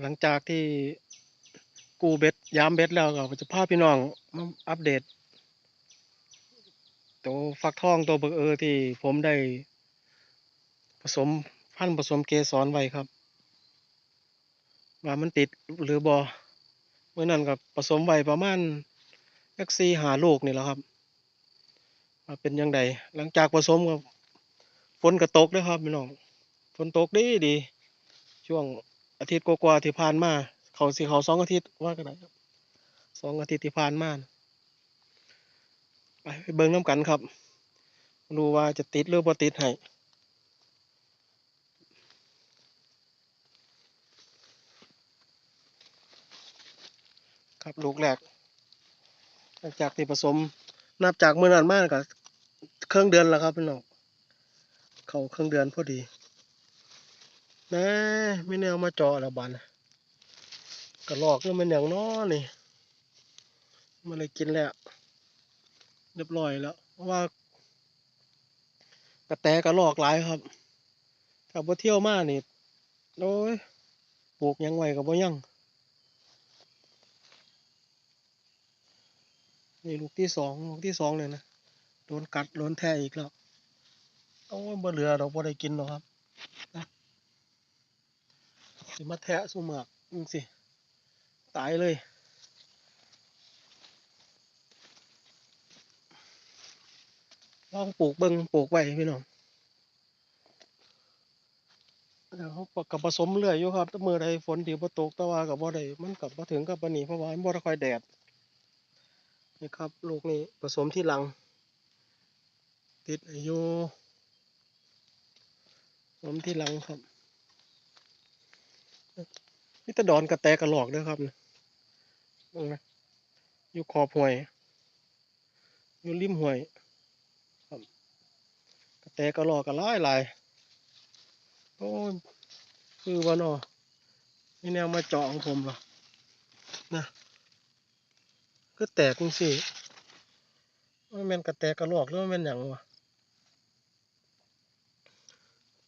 หลังจากที่กูเบ็ดยามเบ็ดแล้วก็จะพาพี่น้องมาอัปเดต ตัวฟักทองตัวเบิกเออที่ผมได้ ผสมพันผสมเกสรไว้ครับ ว่ามันติดหรือบอเมื่อนั้นกับผสมไว้ประมาณยักซีหาลูกนี่แหละครับว่าเป็นยังไงหลังจากผสมกับฝนก็ตกด้วยครับพี่น้องฝนตกดีดีช่วง อาทิตย์กว่าๆที่ผ่านมา เขาสิเขาสองอาทิตย์ว่ากันไหนครับสองอาทิตย์ที่ผ่านมาไปเบิ่งน้ำกันครับดูว่าจะติดหรือบ่ติดให้ครับลูกแรกหลังจากที่ผสมนับจากเมื่อนั้นมาก็เครื่องเดือนแล้วครับพี่น้องเขาเครื่องเดือนพอดี นะไม่แนวมาเจาะแล้วบัดนกระลอกนี่มันอย่างน้อนี่มันเลยกินแล้วเรียบร้อยแล้ว เพราะว่ากระแตกระลอกหลายครับถ้าบ่เที่ยวมานี่โอ้ยปลูกยังไว้กับบ่ยังนี่ลูกที่สองลูกที่สองเลยนะโดนกัดโดนแทะอีกแล้วโอ้ยบ่เหลือดอกบ่ได้กินหรอกครับนะ สิมาแทะสุมากจังสิ ตายเลย ลองปลูกเบิงปลูกไว้พี่น้องแล้วเขากับผสมเรื่อยอยู่ครับแต่มื่อใดฝนที่บ่ตกต่ว่ากับบ่ได้มันกับบ่ถึงกับปานนี้เพราะว่ามันบ่ได้ค่อยแดดนี่ครับ ลูกนี้ผสมที่หลัง ติดอายุผสมที่หลังครับ นี่ตะดอนกระแตกระหลอกด้วยครับนะเบิ่งนะอยู่ขอบห้วย อยู่ริมห้วยกระแตกระหลอกกระลายหลายโอ้ยคือว่านาะนี่แนวมาเจาะของผมเหรอนะก็แตกจังสิมันเป็นกระแตกระหลอกหรือมันเป็นหยังวะ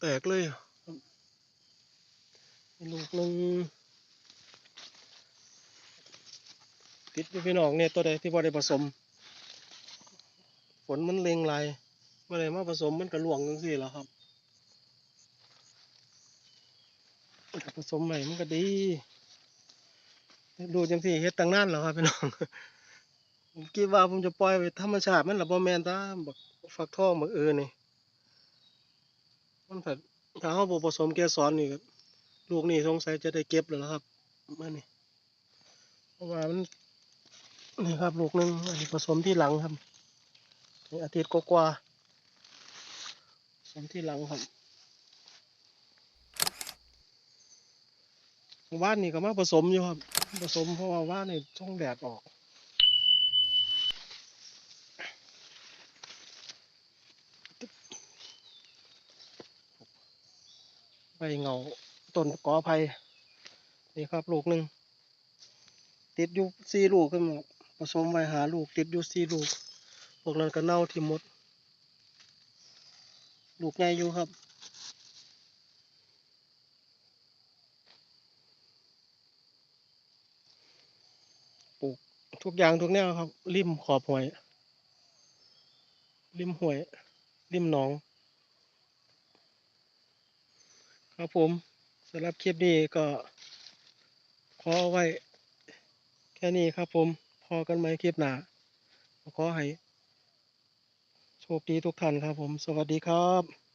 แตกเลยอะ ลูกหนึ่งติดอยู่พี่น้องเนี่ยตัวใดที่พอได้ผสม ฝนมันเลงลายเมื่อไรมาผสมมันก็หลวงจังสิแหล้วครับผสมใหม่มันก็ดีดูจังสี่เฮ็ดตั้งนานแล้วครับพี่น้องผมคิดว่าผมจะปล่อยไปธรรมชาติมันละบ่แมนตาบักฟักทองบักเออนี่มันถ้าถ้าเฮาบ่ผสมเกสรนี่ก็ ลูกนี่สงสัยจะได้เก็บแล้วล่ะครับมานี่เพราะว่ามันนี่ครับลูกหนึงอันนี้ผสมที่หลังครับนี่อาทิตย์กว่าผสมที่หลังครับว่านนี่ก็มาผสมอยู่ครับผสมเพราะว่าว่านนี่ช่องแดดออกใบเงา ต้นกอไผ่นี่ครับลูกหนึ่งติดอยู่สี่ลูกขึ้นมาผสมไว้หาลูกติดอยู่สี่ลูกพวกนั้นก็เน่าทิ่มหมด ลูกใหญ่อยู่ครับปลูกทุกอย่างทุกแนวครับ ริมขอบห้วย ริมห้วย ริมหนอง ครับผม สำหรับคลิปนี้ก็ ขอไว้ แค่นี้ครับผมพอกันไหมคลิปหน้าขอให้โชคดีทุกท่านครับผม สวัสดีครับ